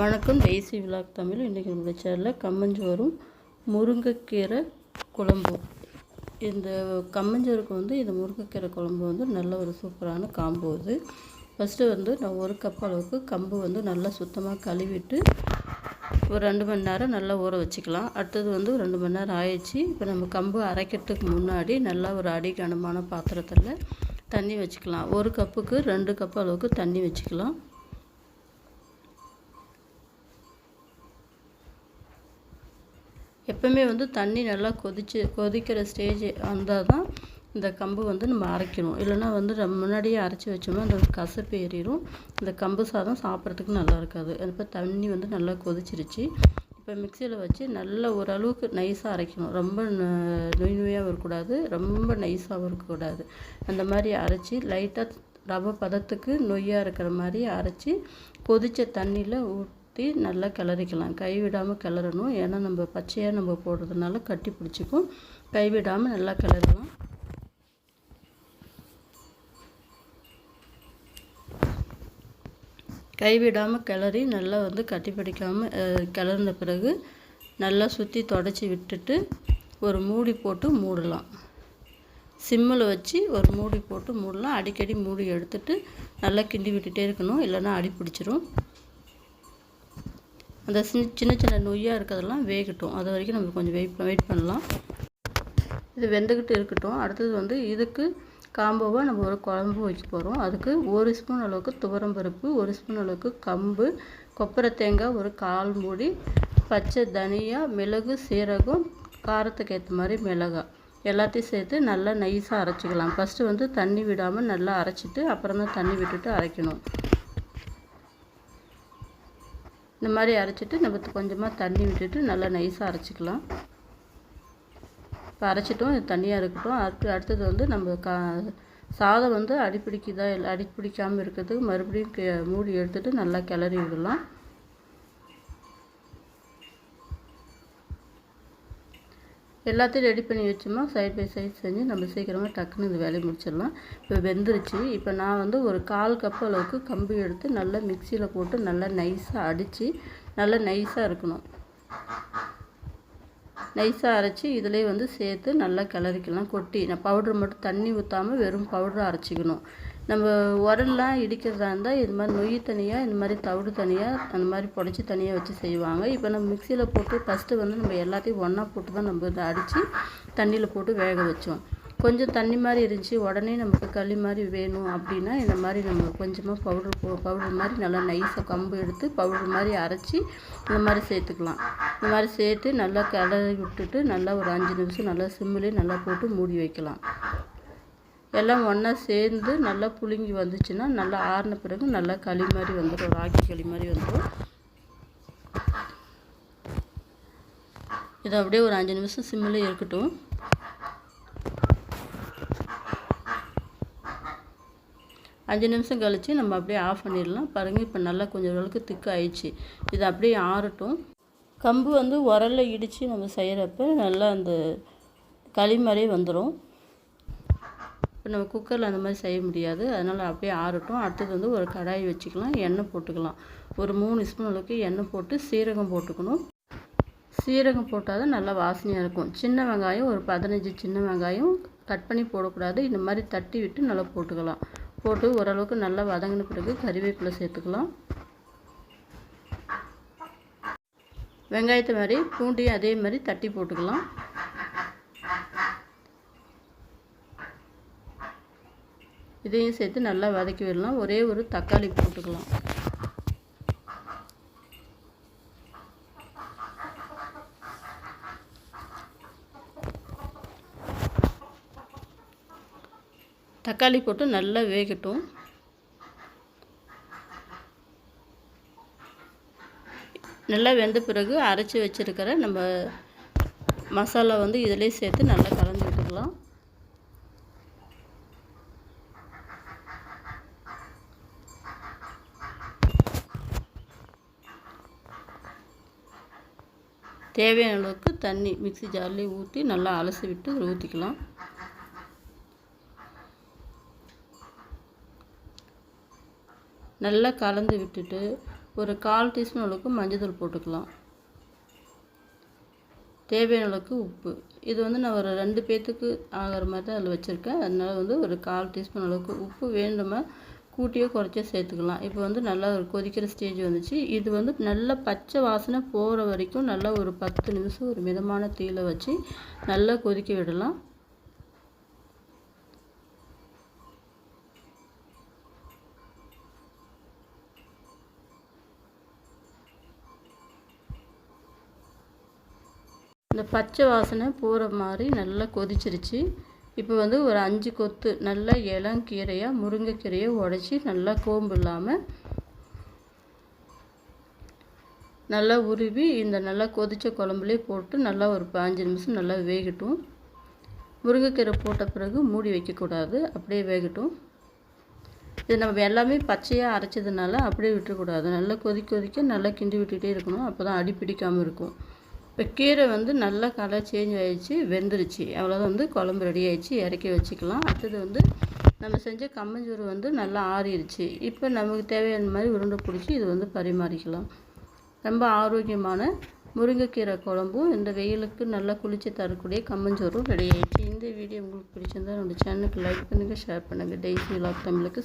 வணக்கம். Daisy vlog Tamil. இன்றைக்கி நம்மளுடைய சேனலில் கம்மஞ்சோறும் முருங்கைக்கீரை குழம்பும். இந்த கம்மஞ்சோறுக்கு வந்து இந்த முருங்கைக்கீரை குழம்பு வந்து நல்ல ஒரு சூப்பரான காம்பு இது. ஃபஸ்ட்டு வந்து நான் ஒரு கப் அளவுக்கு கம்பு வந்து நல்லா சுத்தமாக கழுவிட்டு ஒரு ரெண்டு மணி நேரம் நல்லா ஊற வச்சுக்கலாம். அடுத்தது வந்து ரெண்டு மணி நேரம் ஆயிடுச்சு. இப்போ நம்ம கம்பு அரைக்கிறதுக்கு முன்னாடி நல்லா ஒரு அடிகனமான பாத்திரத்தில் தண்ணி வச்சுக்கலாம். ஒரு கப்புக்கு ரெண்டு கப் அளவுக்கு தண்ணி வச்சுக்கலாம். எப்போவுமே வந்து தண்ணி நல்லா கொதிச்சு கொதிக்கிற ஸ்டேஜ் வந்தால் தான் இந்த கம்பு வந்து நம்ம அரைக்கணும். இல்லைன்னா வந்து நம்ம முன்னாடியே அரைச்சி வச்சோம்னா அந்த கசப்பு ஏறிடும் இந்த கம்பு சாதம் சாப்பிட்றதுக்கு நல்லா இருக்காது. இப்போ தண்ணி வந்து நல்லா கொதிச்சிருச்சு. இப்போ மிக்சியில் வச்சு நல்ல ஓரளவுக்கு நைஸாக அரைக்கணும். ரொம்ப நொய் நொய்யாக இருக்கக்கூடாது ரொம்ப நைஸாகவும் இருக்கக்கூடாது. அந்த மாதிரி அரைச்சி லைட்டாக ரவை பதத்துக்கு நொய்யாக இருக்கிற மாதிரி அரைச்சி கொதித்த தண்ணியில் ஊட் ஊற்றி நல்லா கிளறிக்கலாம். கைவிடாமல் கிளறணும். ஏன்னா நம்ம பச்சையாக நம்ம போடுறதுனால கட்டி பிடிச்சிக்கும். கைவிடாமல் நல்லா கிளறலாம். கைவிடாமல் கிளறி நல்லா வந்து கட்டி பிடிக்காமல் கிளறின பிறகு நல்லா சுற்றி தொடச்சி விட்டுட்டு ஒரு மூடி போட்டு மூடலாம். சிம்மில் வச்சு ஒரு மூடி போட்டு மூடலாம். அடிக்கடி மூடி எடுத்துட்டு நல்லா கிண்டி விட்டுட்டே இருக்கணும். இல்லைன்னா அடி பிடிச்சிரும். அந்த சின்ன சின்ன நொய்யாக இருக்கிறதெல்லாம் வேகட்டும். அது வரைக்கும் நம்ம கொஞ்சம் வெயிட் வெயிட் பண்ணலாம். இது வெந்துக்கிட்டு இருக்கட்டும். அடுத்தது வந்து இதுக்கு காம்போவாக நம்ம ஒரு குழம்பு வைக்க போகிறோம் அதுக்கு ஒரு ஸ்பூன் அளவுக்கு துவரம் பருப்பு ஒரு ஸ்பூன் அளவுக்கு கம்பு கொப்பரை தேங்காய் ஒரு கால் மூடி பச்சை தனியா மிளகு சீரகம் காரத்துக்கு ஏற்ற மாதிரி மிளகாய். எல்லாத்தையும் சேர்த்து நல்லா நைஸாக அரைச்சிக்கலாம். ஃபஸ்ட்டு வந்து தண்ணி விடாமல் நல்லா அரைச்சிட்டு அப்புறம் தான் தண்ணி விட்டுட்டு அரைக்கணும். இந்த மாதிரி அரைச்சிட்டு நம்ம கொஞ்சமாக தண்ணி விட்டுட்டு நல்லா நைஸாக அரைச்சிக்கலாம். இப்போ அரைச்சிட்டோம் இது தண்ணியாக இருக்கட்டும். அடுத்து அடுத்தது வந்து நம்ம கா சாதம் வந்து அடிப்பிடிக்குதா இல்லை அடிப்பிடிக்காமல் இருக்கிறதுக்கு மறுபடியும் மூடி எடுத்துகிட்டு நல்லா கிளறி விடலாம். எல்லாத்தையும் ரெடி பண்ணி வச்சோமா? சைட் பை சைட் செஞ்சு நம்ம சீக்கிரமாக டக்குன்னு இந்த வேலையை முடிச்சிடலாம். இப்போ வெந்துருச்சு. இப்போ நான் வந்து ஒரு கால் கப் அளவுக்கு கம்பு எடுத்து நல்லா மிக்சியில் போட்டு நல்லா நைஸாக அடித்து நல்லா நைஸாக இருக்கணும். நைஸாக அரைச்சி இதிலே வந்து சேர்த்து நல்லா கிளறிக்கலாம். கொட்டி நான் பவுடர் மட்டும் தண்ணி ஊற்றாமல் வெறும் பவுடரை அரைச்சிக்கணும். நம்ம உரல்லாம் இடிக்கிறதா இருந்தால் இது மாதிரி நொய் தனியாக இந்த மாதிரி தவிடு தனியாக அந்த மாதிரி பொடைச்சி தனியாக வச்சு செய்வாங்க. இப்போ நம்ம மிக்சியில் போட்டு ஃபஸ்ட்டு வந்து நம்ம எல்லாத்தையும் ஒன்றா போட்டு தான் நம்ம இதை அடித்து தண்ணியில் போட்டு வேக வச்சோம். கொஞ்சம் தண்ணி மாதிரி இருந்துச்சு உடனே நமக்கு களி மாதிரி வேணும் அப்படின்னா இந்த மாதிரி நம்ம கொஞ்சமாக பவுடர் போ பவுடர் மாதிரி நல்லா நைஸாக கம்பு எடுத்து பவுடர் மாதிரி அரைச்சி இந்த மாதிரி சேர்த்துக்கலாம். இந்த மாதிரி சேர்த்து நல்லா கிளறி விட்டுட்டு நல்லா ஒரு அஞ்சு நிமிஷம் நல்லா சிம்மிலே நல்லா போட்டு மூடி வைக்கலாம். எல்லாம் ஒன்றா சேர்ந்து நல்லா புழுங்கி வந்துச்சுன்னா நல்லா ஆறின பிறகு நல்லா களி மாதிரி வந்துடும் ராகி களி மாதிரி வந்துடும் இதை அப்படியே ஒரு அஞ்சு நிமிஷம் சிம்மில் இருக்கட்டும். அஞ்சு நிமிஷம் கழித்து நம்ம அப்படியே ஆஃப் பண்ணிடலாம். பாருங்கள் இப்போ நல்லா கொஞ்சம் அளவுக்கு திக்கு ஆயிடுச்சு. இது அப்படியே ஆறட்டும். கம்பு வந்து உரலில் இடித்து நம்ம செய்கிறப்ப நல்லா அந்த களி மாதிரி வந்துடும் இப்போ நம்ம குக்கரில் அந்த மாதிரி செய்ய முடியாது. அதனால் அப்படியே ஆறட்டும். அடுத்தது வந்து ஒரு கடாய் வச்சுக்கலாம். எண்ணெய் போட்டுக்கலாம். ஒரு மூணு ஸ்பூன் அளவுக்கு எண்ணெய் போட்டு சீரகம் போட்டுக்கணும். சீரகம் போட்டால் தான் நல்லா வாசனையாக இருக்கும். சின்ன வெங்காயம் ஒரு பதினஞ்சு சின்ன வெங்காயம் கட் பண்ணி போடக்கூடாது. இந்த மாதிரி தட்டி விட்டு நல்லா போட்டுக்கலாம். போட்டு ஓரளவுக்கு நல்லா வதங்கின பிறகு கறிவேப்பிலை சேர்த்துக்கலாம். வெங்காயத்தை மாதிரி பூண்டையும் அதே மாதிரி தட்டி போட்டுக்கலாம். இதையும் சேர்த்து நல்லா வதக்கி விடலாம். ஒரே ஒரு தக்காளி போட்டுக்கலாம். தக்காளி போட்டு நல்லா வேகட்டும். நல்லா வெந்த பிறகு அரைச்சி வச்சுருக்கிற நம்ம மசாலா வந்து இதிலே சேர்த்து நல்லா கலந்து விட்டுக்கலாம். தேவையான அளவுக்கு தண்ணி மிக்சி ஜார்லேயே ஊற்றி நல்லா அலசி விட்டு ஊற்றிக்கலாம் நல்லா கலந்து விட்டுட்டு ஒரு கால் டீஸ்பூன் அளவுக்கு மஞ்சள் போட்டுக்கலாம். தேவையான அளவுக்கு உப்பு. இது வந்து நான் ஒரு ரெண்டு பேர்த்துக்கு ஆகிற மாதிரி தான் அதில் வச்சுருக்கேன். அதனால் வந்து ஒரு கால் டீஸ்பூன் அளவுக்கு உப்பு வேண்டுமா கூட்டியோ குறைச்சோ சேர்த்துக்கலாம். இப்போ வந்து நல்லா ஒரு கொதிக்கிற ஸ்டேஜ் வந்துச்சு. இது வந்து நல்லா பச்சை வாசனை போகிற வரைக்கும் நல்லா ஒரு பத்து நிமிஷம் ஒரு மிதமான தீயில் வச்சு நல்லா கொதிக்க விடலாம். இந்த பச்சை வாசனை போகிற மாதிரி நல்லா கொதிச்சிருச்சு. இப்போ வந்து ஒரு அஞ்சு கொத்து நல்லா இளங்கீரையாக முருங்கைக்கீரையை உடச்சி நல்லா கோம்பு இல்லாமல் நல்லா உருவி இந்த நல்லா கொதித்த குழம்புலேயே போட்டு நல்லா ஒரு பாஞ்சு நிமிஷம் நல்லா வேகட்டும். முருங்கைக்கீரை போட்ட பிறகு மூடி வைக்கக்கூடாது அப்படியே வேகட்டும். இது நம்ம எல்லாமே பச்சையாக அரைச்சதுனால அப்படியே விட்டுறக்கூடாது. நல்லா கொதிக்க கொதிக்க நல்லா கிண்டி விட்டுகிட்டே இருக்கணும். அப்போ தான் அடி பிடிக்காமல் இருக்கும். இப்போ கீரை வந்து நல்லா கலர் சேஞ்ச் ஆகிடுச்சு வெந்துருச்சு. அவ்வளோதான் வந்து குழம்பு ரெடி ஆகிடுச்சு இறக்கி வச்சுக்கலாம். அடுத்தது வந்து நம்ம செஞ்ச கம்மஞ்சோறு வந்து நல்லா ஆறிடுச்சு. இப்போ நமக்கு தேவையான மாதிரி உருண்டை பிடிச்சி இது வந்து பரிமாறிக்கலாம். ரொம்ப ஆரோக்கியமான முருங்கைக்கீரை குழம்பும் இந்த வெயிலுக்கு நல்லா குளிச்சு தரக்கூடிய கம்மஞ்சோறும் ரெடி ஆகிடுச்சு இந்த வீடியோ உங்களுக்கு பிடிச்சிருந்தா என்னோடய சேனலுக்கு லைக் பண்ணுங்கள் ஷேர் பண்ணுங்கள் டெய்ஸி விலாக் தமிழுக்கு